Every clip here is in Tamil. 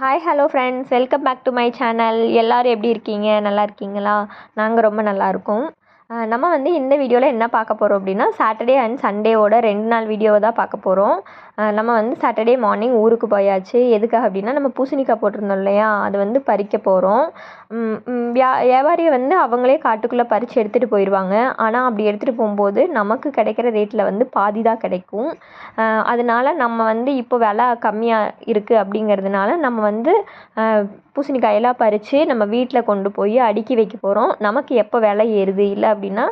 Hi hello friends welcome back to my channel எல்லோரும் எப்படி இருக்கீங்க? நல்லா இருக்கீங்களா? நாங்கள் ரொம்ப நல்லா இருக்கோம். நம்ம வந்து இந்த வீடியோவில் என்ன பார்க்க போகிறோம் அப்படின்னா சாட்டர்டே அண்ட் சண்டேவோட ரெண்டு நாள் வீடியோவை தான் பார்க்க போகிறோம் நம்ம வந்து சாட்டர்டே மார்னிங் ஊருக்கு போயாச்சு. எதுக்காக அப்படின்னா நம்ம பூசணிக்காய் போட்டிருந்தோம் இல்லையா? அது வந்து பறிக்க போகிறோம் வியா வியாபாரி வந்து அவங்களே காட்டுக்குள்ளே பறித்து எடுத்துகிட்டு போயிடுவாங்க ஆனால் அப்படி எடுத்துகிட்டு போகும்போது நமக்கு கிடைக்கிற ரேட்டில் வந்து பாதி தான் கிடைக்கும். அதனால நம்ம வந்து இப்போ விலை கம்மியாக இருக்குது அப்படிங்கிறதுனால நம்ம வந்து பூசணிக்காயெல்லாம் பறித்து நம்ம வீட்டில் கொண்டு போய் அடுக்கி வைக்க போகிறோம் நமக்கு எப்போ விலை ஏறுது? இல்லை அப்படின்னா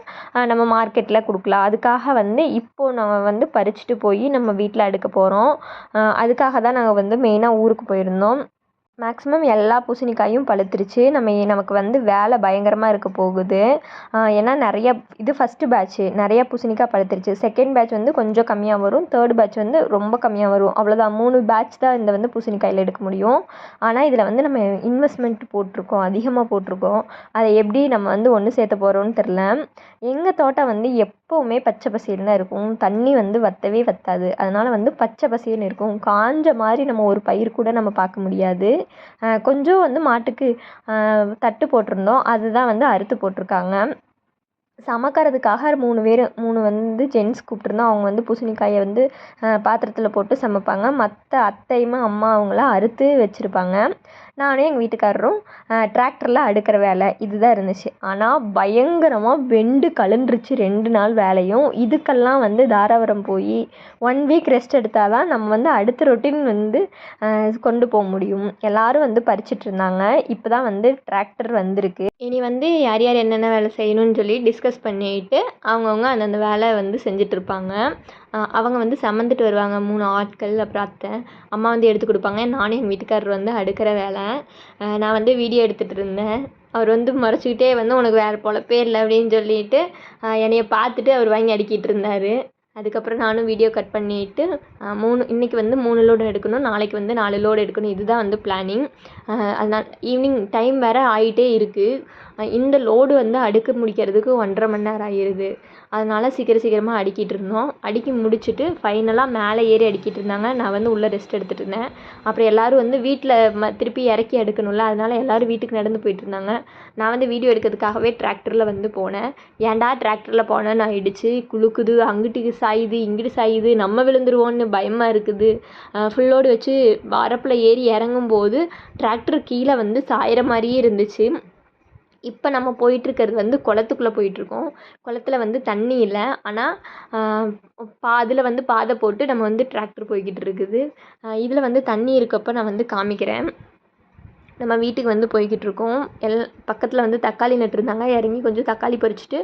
நம்ம மார்க்கெட்டில் கொடுக்கலாம். அதுக்காக வந்து இப்போது நம்ம வந்து பறிச்சுட்டு போய் நம்ம வீட்டில் அடுக்க போகிறோம் அதுக்காக தான் நாங்கள் வந்து மெயினாக ஊருக்கு போயிருந்தோம். மேக்ஸிமம் எல்லா பூசணிக்காயும் பழுத்துருச்சு. நம்ம நமக்கு வந்து வேலை பயங்கரமாக இருக்க போகுது. ஏன்னா நிறைய இது ஃபஸ்ட்டு பேட்ச்சு நிறைய பூசணிக்காய் பழுத்துருச்சு. செகண்ட் பேட்ச் வந்து கொஞ்சம் கம்மியாக வரும். தேர்ட் பேட்ச் வந்து ரொம்ப கம்மியாக வரும். அவ்வளோதான் மூணு பேட்ச் தான் இந்த வந்து பூசணிக்காயில் எடுக்க முடியும். ஆனால் இதில் வந்து நம்ம இன்வெஸ்ட்மெண்ட் போட்டிருக்கோம். அதிகமாக போட்டிருக்கோம். அதை எப்படி நம்ம வந்து ஒன்று சேர்த்த போகிறோம்னு தெரில எங்கள் தோட்டம் வந்து எப் எப்போவுமே பச்சை பசேல்னு தான் இருக்கும். தண்ணி வந்து வற்றவே வற்றாது அதனால் வந்து பச்சை பசேல்னு இருக்கும். காஞ்ச மாதிரி நம்ம ஒரு பயிர் கூட நம்ம பார்க்க முடியாது. கொஞ்சம் வந்து மாட்டுக்கு தட்டு போட்டிருந்தோம். அதுதான் வந்து அறுத்து போட்டிருக்காங்க. சமைக்கிறதுக்காக மூணு பேர் மூணு வந்து ஜென்ஸ் கூப்பிட்ருந்தோம் அவங்க வந்து பூசணிக்காயை வந்து பாத்திரத்தில் போட்டு சமைப்பாங்க. மற்ற அத்தையும் அம்மா அவங்களாம் அறுத்து வச்சுருப்பாங்க. நானும் எங்கள் வீட்டுக்காரரும் டிராக்டரில் அடுக்கிற வேலை இதுதான் இருந்துச்சு. ஆனால் பயங்கரமாக வெண்டு கழன்றுச்சு ரெண்டு நாள் வேலையும். இதுக்கெல்லாம் வந்து தாராபுரம் போய் ஒன் வீக் ரெஸ்ட் எடுத்தால் தான் நம்ம வந்து அடுத்த ரொட்டீன் வந்து கொண்டு போக முடியும். எல்லோரும் வந்து பறிச்சிட்ருந்தாங்க இப்போ தான் வந்து டிராக்டர் வந்திருக்கு. இனி வந்து யார் யார் என்னென்ன வேலை செய்யணும்னு சொல்லி டிஸ்கஸ் பண்ணிட்டு அவங்கவுங்க அந்தந்த வேலை வந்து செஞ்சிட்ருப்பாங்க அவங்க வந்து சமந்துட்டு வருவாங்க. மூணு ஆட்கள் அப்புறம் அத்தை அம்மா வந்து எடுத்து கொடுப்பாங்க. நானும் எங்கள் வீட்டுக்காரர் வந்து அடுக்கிற வேலை. நான் வந்து வீடியோ எடுத்துகிட்டு இருந்தேன். அவர் வந்து முறைச்சிக்கிட்டே வந்து உனக்கு வேறு பொழப்பே இல்லை அப்படின்னு சொல்லிட்டு என்னைய பார்த்துட்டு அவர் வாங்கி அடுக்கிட்டு இருந்தார். அதுக்கப்புறம் நானும் வீடியோ கட் பண்ணிவிட்டு மூணு இன்றைக்கி வந்து மூணு லோடு எடுக்கணும். நாளைக்கு வந்து நாலு லோடு எடுக்கணும். இதுதான் வந்து பிளானிங் அதனால் ஈவினிங் டைம் வேறு ஆகிட்டே இருக்குது இந்த லோடு வந்து அடுக்க முடிக்கிறதுக்கு ஒன்றரை மணி நேரம் ஆயிடுது அதனால் சீக்கிரம் சீக்கிரமாக அடிக்கிட்டு இருந்தோம். அடுக்கி முடிச்சுட்டு ஃபைனலாக மேலே ஏறி அடிக்கிட்டு இருந்தாங்க. நான் வந்து உள்ளே ரெஸ்ட் எடுத்துகிட்டு இருந்தேன். அப்புறம் எல்லோரும் வந்து வீட்டில் ம திருப்பி இறக்கி எடுக்கணும்ல அதனால் எல்லோரும் வீட்டுக்கு நடந்து போயிட்டு இருந்தாங்க. நான் வந்து வீடியோ எடுக்கிறதுக்காகவே டிராக்டரில் வந்து போனேன். ஏன்டா டிராக்டரில் போனேன்னு ஆயிடுச்சு. குளுக்குது அங்கிட்டு சாயுது இங்கிட்டு சாயுது நம்ம விழுந்துருவோன்னு பயமாக இருக்குது. ஃபுல்லோடு வச்சு வரப்பில் ஏறி இறங்கும்போது டிராக்டர் கீழே வந்து சாயிற மாதிரியே இருந்துச்சு. இப்போ நம்ம போயிட்டுருக்கிறது வந்து குளத்துக்குள்ள போயிட்டுருக்கோம். குளத்துல வந்து தண்ணி இல்லை. ஆனால் பா அதில் வந்து பாதை போட்டு நம்ம வந்து டிராக்டர் போய்கிட்டு இருக்குது. இதில் வந்து தண்ணி இருக்கப்போ நான் வந்து காமிக்கிறேன். நம்ம வீட்டுக்கு வந்து போய்கிட்டு இருக்கோம். எல் பக்கத்தில் வந்து தக்காளி நட்டிருந்தாங்க இறங்கி கொஞ்சம் தக்காளி பறிச்சுட்டு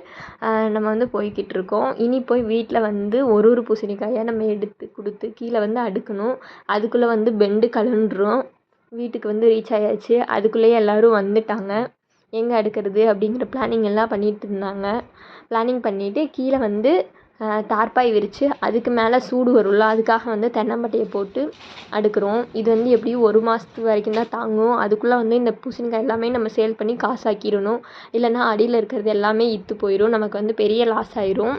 நம்ம வந்து போய்கிட்டு இருக்கோம். இனி போய் வீட்டில் வந்து ஒரு ஒரு பூசணிக்காயாக நம்ம எடுத்து கொடுத்து கீழே வந்து அடுக்கணும். அதுக்குள்ளே வந்து பெண்டு கலண்டுரும் வீட்டுக்கு வந்து ரீச் ஆயாச்சு. அதுக்குள்ளேயே எல்லோரும் வந்துட்டாங்க. எங்கே அடுக்கிறது அப்படிங்கிற பிளானிங் எல்லாம் பண்ணிகிட்டு இருந்தாங்க. பிளானிங் பண்ணிவிட்டு கீழே வந்து தார்ப்பாய் விரித்து அதுக்கு மேலே சூடு வரும்ல அதுக்காக வந்து தென்னம்பட்டையை போட்டு அடுக்கிறோம். இது வந்து எப்படியும் ஒரு மாதத்து வரைக்கும் தான் தாங்கும். அதுக்குள்ளே வந்து இந்த பூசணிக்காய் எல்லாமே நம்ம சேல் பண்ணி காசாக்கிடணும். இல்லைன்னா அடியில் இருக்கிறது எல்லாமே இத்து போயிடும் நமக்கு வந்து பெரிய லாஸ் ஆயிரும்.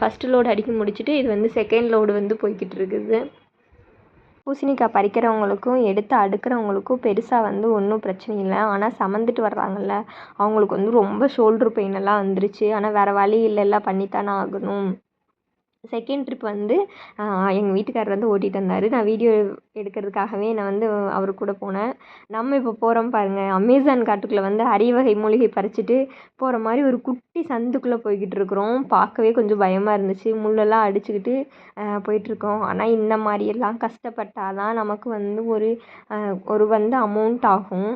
ஃபஸ்ட்டு லோடு அடிக்க முடிச்சுட்டு இது வந்து செகண்ட் லோடு வந்து போய்கிட்டு இருக்குது. பூசணிக்காய் பறிக்கிறவங்களுக்கும் எடுத்து அடுக்கிறவங்களுக்கும் பெருசாக வந்து ஒன்றும் பிரச்சனை இல்லை. ஆனால் சமந்துட்டு வர்றாங்கல்ல அவங்களுக்கு வந்து ரொம்ப ஷோல்ட்ரு பெயின் எல்லாம் வந்துருச்சு. ஆனால் வேறு வழி இல்லைல்ல பண்ணித்தானே ஆகணும். செகண்ட் ட்ரிப் வந்து எங்கள் வீட்டுக்காரர் வந்து ஓட்டிகிட்டு வந்தார். நான் வீடியோ எடுக்கிறதுக்காகவே நான் வந்து அவர் கூட போனேன். நம்ம இப்போ போகிறோம் பாருங்கள் அமேசான் காட்டுக்குள்ளே வந்து அரிய வகை மூலிகை பறிச்சுட்டு போகிற மாதிரி ஒரு குட்டி சந்துக்குள்ளே போய்கிட்டு இருக்கிறோம். பார்க்கவே கொஞ்சம் பயமாக இருந்துச்சு. முள்ளெல்லாம் அடிச்சுக்கிட்டு போயிட்டுருக்கோம். ஆனால் இந்த மாதிரியெல்லாம் கஷ்டப்பட்டால் தான் நமக்கு வந்து ஒரு ஒரு வந்து அமௌண்ட் ஆகும்.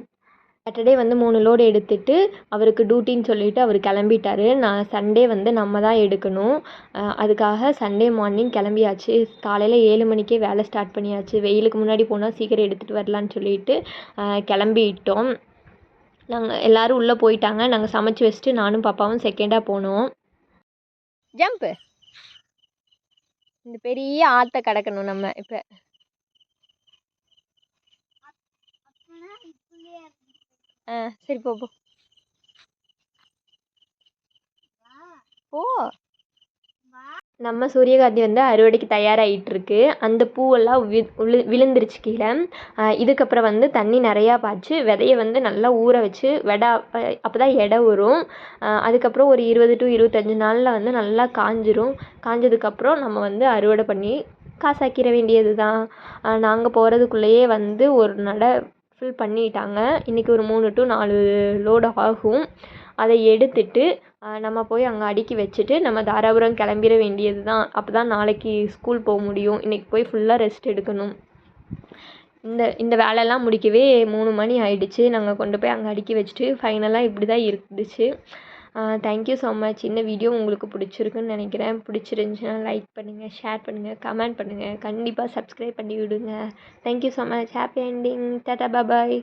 சாட்டர்டே வந்து மூணு லோடு எடுத்துட்டு அவருக்கு டியூட்டின்னு சொல்லிவிட்டு அவர் கிளம்பிட்டாரு. நான் சண்டே வந்து நம்ம தான் எடுக்கணும். அதுக்காக சண்டே மார்னிங் கிளம்பியாச்சு. காலையில் ஏழு மணிக்கே வேலை ஸ்டார்ட் பண்ணியாச்சு. வெயிலுக்கு முன்னாடி போனால் சீக்கிரம் எடுத்துகிட்டு வரலான்னு சொல்லிட்டு கிளம்பிட்டோம். நாங்கள் எல்லோரும் உள்ளே போயிட்டாங்க. நாங்கள் சமைச்சி வச்சுட்டு நானும் பாப்பாவும் செகண்டாக போனோம். ஜம்ப்பு இந்த பெரிய ஆற்ற கடக்கணும் நம்ம இப்போ. ஆ சரி போ போ. போ. நம்ம சூரியகாந்தி வந்து அறுவடைக்கு தயாராகிட்டுருக்கு அந்த பூவெல்லாம் வி விழு விழுந்துருச்சு கீழே. இதுக்கப்புறம் வந்து தண்ணி நிறையா பாய்ச்சி விதைய வந்து நல்லா ஊற வச்சு வெடா அப்போ தான் எடை வரும். அதுக்கப்புறம் ஒரு இருபது டு இருபத்தஞ்சு நாளில் வந்து நல்லா காஞ்சிரும். காஞ்சதுக்கப்புறம் நம்ம வந்து அறுவடை பண்ணி காசாக்கிற வேண்டியது தான் நாங்கள் போகிறதுக்குள்ளேயே வந்து ஒரு நடை ஃபில் பண்ணிட்டாங்க. இன்றைக்கி ஒரு மூணு டு நாலு லோடு ஆகும். அதை எடுத்துட்டு நம்ம போய் அங்கே அடுக்கி வச்சுட்டு நம்ம தாராபுரம் கிளம்பிட வேண்டியது தான் அப்போ தான் நாளைக்கு ஸ்கூல் போக முடியும். இன்றைக்கி போய் ஃபுல்லாக ரெஸ்ட் எடுக்கணும். இந்த இந்த வேலைலாம் முடிக்கவே மூணு மணி ஆயிடுச்சு. நாங்கள் கொண்டு போய் அங்கே அடுக்கி வச்சுட்டு ஃபைனலாக இப்படி தான் இருந்துச்சு. தேங்க்யூ ஸோ மச் இந்த வீடியோ உங்களுக்கு பிடிச்சிருக்குன்னு நினைக்கிறேன். பிடிச்சிருந்துச்சின்னா லைக் பண்ணுங்கள் ஷேர் பண்ணுங்கள் கமெண்ட் பண்ணுங்கள் கண்டிப்பாக சப்ஸ்கிரைப் பண்ணி விடுங்க. Thank you so much happy ending tata bye bye